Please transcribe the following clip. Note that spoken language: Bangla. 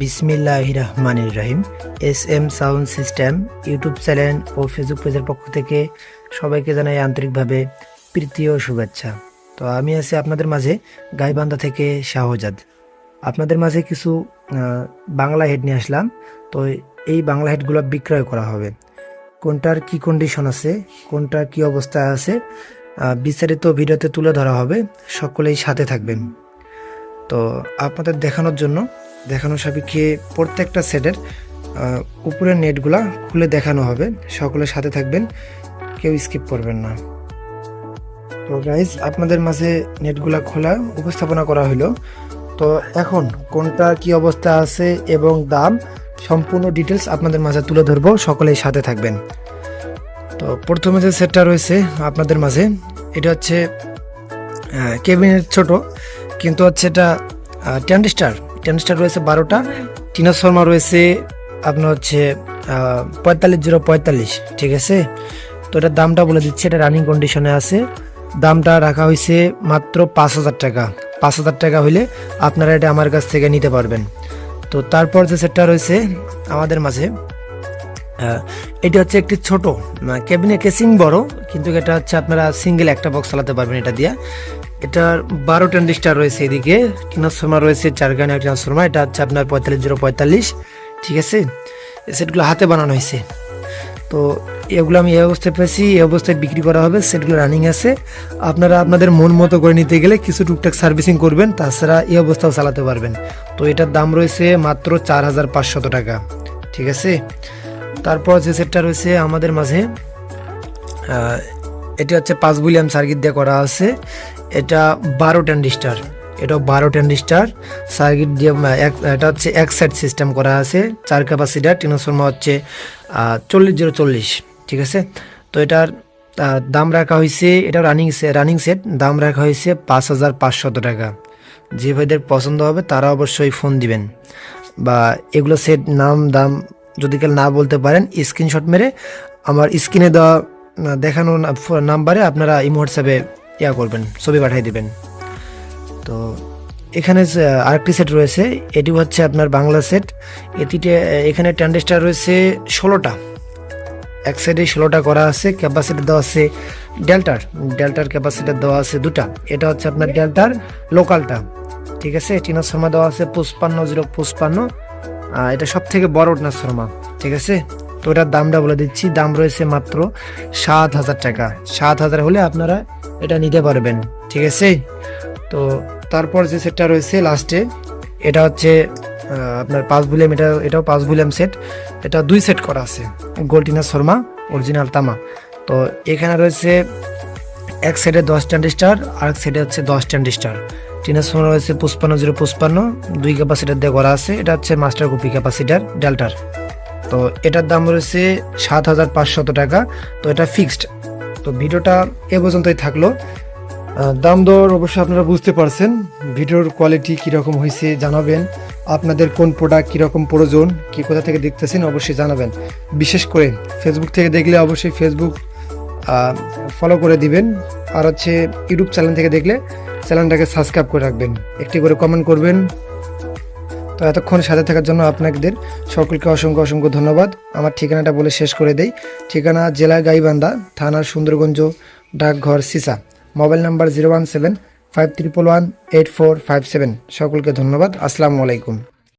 বিসমিল্লাহ রহমানির রহিম। S M sound system, YouTube channel ও ফেসবুক পেজের পক্ষ থেকে সবাইকে জানাই আন্তরিকভাবে প্রীতি ও শুভেচ্ছা। তো আমি আছি আপনাদের মাঝে গাইবান্ধা থেকে শাহজাদ। আপনাদের মাঝে কিছু বাংলা হেড নিয়ে আসলাম। তো এই বাংলা হেডগুলো বিক্রয় করা হবে। কোনটার কি কন্ডিশন আছে, কোনটার কি অবস্থায় আছে বিস্তারিত ভিডিওতে তুলে ধরা হবে। সকলেই সাথে থাকবেন। তো আপনাদের দেখানোর জন্য দেখানো সাপেক্ষে প্রত্যেকটা সেটের উপরের নেটগুলা খুলে দেখানো হবে। সকলের সাথে থাকবেন, কেউ স্কিপ করবেন না। তো গাইজ আপনাদের মাঝে নেটগুলা খোলা উপস্থাপনা করা হলো। তো এখন কোনটা কি অবস্থা আছে এবং দাম, সম্পূর্ণ ডিটেলস আপনাদের মাঝে তুলে ধরবো, সকলেই সাথে থাকবেন। তো প্রথমে যে সেটটা রয়েছে আপনাদের মাঝে, এটা হচ্ছে কেবিনের ছোট, কিন্তু হচ্ছে এটা টেন স্টার টেন স্টার রয়েছে বারোটা, টিনা শর্মা রয়েছে আপনার হচ্ছে পঁয়তাল্লিশ, জিরো পঁয়তাল্লিশ, ঠিক আছে? তো এটার দামটা বলে দিচ্ছি, এটা রানিং কন্ডিশনে আছে। দামটা রাখা হয়েছে মাত্র পাঁচ হাজার টাকা। পাঁচ হাজার টাকা হইলে আপনারা এটা আমার কাছ থেকে নিতে পারবেন। তো তারপর যে সেটটা রয়েছে আমাদের মাঝে এটা হচ্ছে একটি ছোট ক্যাবিনে কেসিং বড়, কিন্তু এটা হচ্ছে আপনারা সিঙ্গেল একটা বক্স চালাতে পারবেন এটা দিয়ে। এটার বারো ট্রানজিস্টার রয়েছে এদিকে ট্রান্সফর্মার রয়েছে, চার গানে ট্রান্সফর্মার এটা হচ্ছে আপনার পঁয়তাল্লিশ, জিরো পঁয়তাল্লিশ, ঠিক আছে? সেটগুলো হাতে বানানো হয়েছে। তো এগুলো আমি এই অবস্থায় পেয়েছি, এই অবস্থায় বিক্রি করা হবে সেটগুলো রানিং আছে। আপনারা আপনাদের মন মতো করে নিতে গেলে কিছু টুকটাক সার্ভিসিং করবেন, তাছাড়া এই অবস্থাও চালাতে পারবেন। তো এটার দাম রয়েছে মাত্র চার হাজার পাঁচশত টাকা, ঠিক আছে? তারপর যে সেটটা রয়েছে আমাদের মাঝে এটি হচ্ছে পাঁচ বুলিয়াম সার্কিট দিয়ে করা আছে। এটা বারো ট্যান্ডিস্টার এটা বারো ট্যান্ডিস্টার সার্কিট দিয়ে এক- এটা হচ্ছে এক সেট সিস্টেম করা আছে, চার ক্যাপাসিটার টিনোসর্মা হচ্ছে চল্লিশ জিরো চল্লিশ, ঠিক আছে? তো এটার দাম রাখা হয়েছে, এটা রানিং রানিং সেট দাম রাখা হয়েছে পাঁচ হাজার পাঁচশত টাকা। যে ভাইদের পছন্দ হবে তারা অবশ্যই ফোন দিবেন। বা এগুলো সেট নাম, দাম যদি কেউ না বলতে পারেন স্ক্রিনশট মেরে আমার স্ক্রিনে দেওয়া দেখানো নাম্বারে আপনারা ইমো হোয়াটসঅ্যাপে ইয়া করবেন, ছবি পাঠিয়ে দিবেন। তো এখানে আরেকটি সেট রয়েছে। এটি হচ্ছে আপনার বাংলা সেট এটিতে এখানে ট্যান্ডেস্টার রয়েছে ষোলোটা। এক সাইডে ষোলোটা করা আছে ক্যাপাসিটি দেওয়া আছে ডেল্টার ডেল্টার ক্যাপাসিটি দেওয়া আছে দুটা। এটা হচ্ছে আপনার ডেল্টার লোকালটা ঠিক আছে? টিনাসর্মা দেওয়া আছে পুষ্পান্ন জিরো পুষ্পান্ন এটা সব থেকে বড় টিনাসর্মা ঠিক আছে? তো এটার দামটা বলে দিচ্ছি, দাম রয়েছে মাত্র সাত হাজার টাকা। সাত হাজার হলে আপনারা এটা নিতে পারবেন, ঠিক আছে? তো তারপর যে সেটটা রয়েছে লাস্টে, এটা হচ্ছে আপনার পাঁচ ভলিউম এটা, এটাও পাঁচ ভলিউম সেট। এটা দুই সেট করা আছে, গোল্টিনা শর্মা অরিজিনাল তামা। তো এখানে রয়েছে এক সাইডে দশ ট্যান্ডিস্টার আর এক সাইডে হচ্ছে দশ ট্যান্ডিস্টার টিনের সময় রয়েছে পুষ্পান্ন জিরো পুষ্পান্ন, দুই ক্যাপাসিটার দিয়ে করা আছে। এটা হচ্ছে মাস্টার কপি ক্যাপাসিটার ডেল্টার তো এটার দাম রয়েছে সাত হাজার পাঁচশত টাকা। তো এটা ফিক্সড তো ভিডিওটা এ পর্যন্তই থাকল। দাম দর অবশ্যই আপনারা বুঝতে পারছেন। ভিডিওর কোয়ালিটি কীরকম হয়েছে জানাবেন। আপনাদের কোন প্রোডাক্ট কীরকম প্রয়োজন, কী কোথা থেকে দেখতেছেন অবশ্যই জানাবেন। বিশেষ করে ফেসবুক থেকে দেখলে অবশ্যই ফেসবুক ফলো করে দিবেন। আর হচ্ছে ইউটিউব চ্যানেল থেকে দেখলে চ্যানেলটাকে সাবস্ক্রাইব করে রাখবেন। একটি করে কমেন্ট করবেন। তো এতক্ষণ সাথে থাকার জন্য আপনাদের সকলকে অসংখ্য অসংখ্য ধন্যবাদ। আমার ঠিকানাটা বলে শেষ করে দেই। ঠিকানা জেলা গাইবান্ধা, থানার সুন্দরগঞ্জ, ডাকঘর, Sisa. Mobile number zero one seven five triple one eight four five seven সকলকে ধন্যবাদ। আসসালামু আলাইকুম।